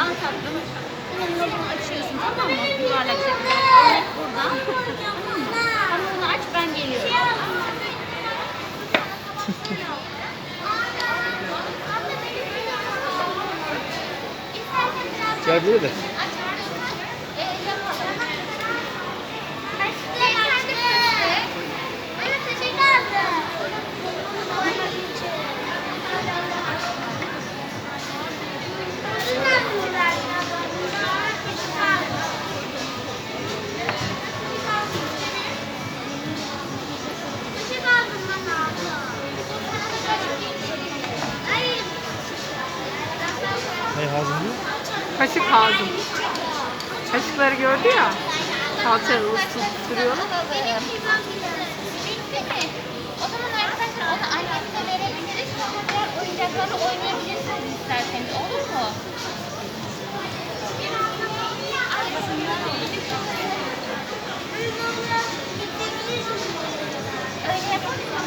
Al tatlım. Bununla bunu açıyorsun tamam mı? Yuvarlak şekilde. Örnek burada. Hamurunu aç ben geliyorum. Gel buraya da. Kaşık Hazım. Kaşıkları gördü ya. Salçayı ısıtırıyor. O zaman arkadaşlar onu annemize verebiliriz. Diğer oyuncaklarla oynayabilirsiniz isterseniz. Olur mu? Öyle yapalım mı?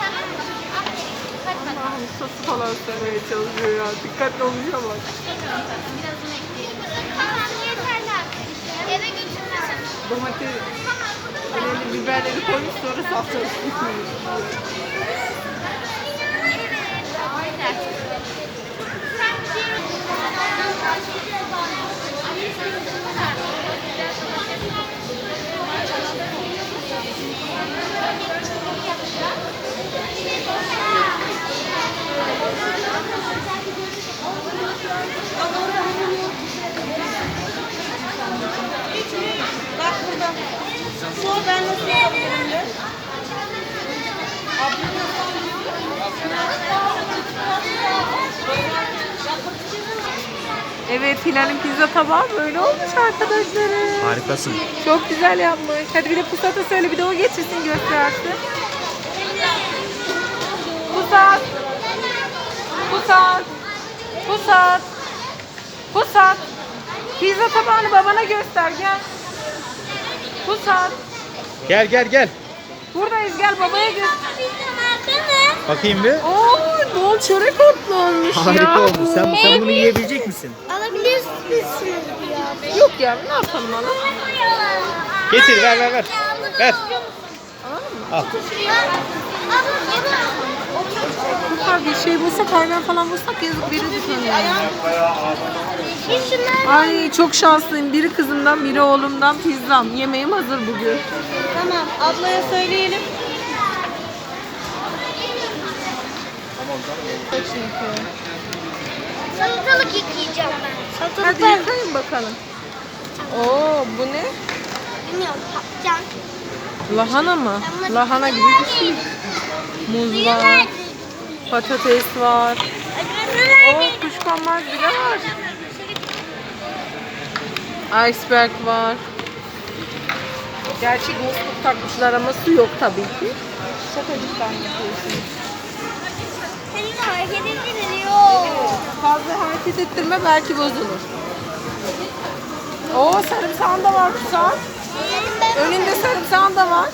Tamam mı? Aferin. Hadi sosu falan söylemeye çalışıyor ya. Dikkatli olacağım bak. Biraz un. Tamam yeterli götürmesin. Domates, önemli biberleri koymuş sonra salça. Bak ben nasıl yapıyorum? Evet Hilal'in pizza tabağı böyle olmuş arkadaşlarım. Harikasın. Çok güzel yapmış. Hadi bir de Pusat'a söyle bir de o getirsin göstersin. Pusat. Pusat. Pusat. Pusat. Pizza tabağını babana göster gel. Gel gel gel. Buradayız gel babaya göster. Bakayım bir. Oo, bol çörek otlu olmuş ya. Harika olmuş. Sen, sen bunu yiyebilecek misin? Alabilirsiniz ya. Yok ya ne yapalım ana? Getir ver ver ver. Ver. Al. Bu kadar bir şey bulsak hayvan falan bulsak yazık biri düşünüyor. Ay çok şanslıyım. Biri kızımdan biri oğlumdan pizzam. Yemeğim hazır bugün. Tamam ablaya söyleyelim. Salatalık yıkayacağım ben. Hadi yıkayın bakalım. Oo bu ne? Bilmiyorum patlıcan. Lahana mı? Lahana gibi bir şey. Muz var. Patates var. Oo kuşkonmaz bile var. Iceberg var. Gerçek musluk takmışlar ama su yok tabii ki. Şakacıktan yapıyorsunuz. Senin hareket ediliyor. Fazla hareket ettirme belki bozulur. Oo sarımsağın da var Kusam. Önünde sarımsağın da var.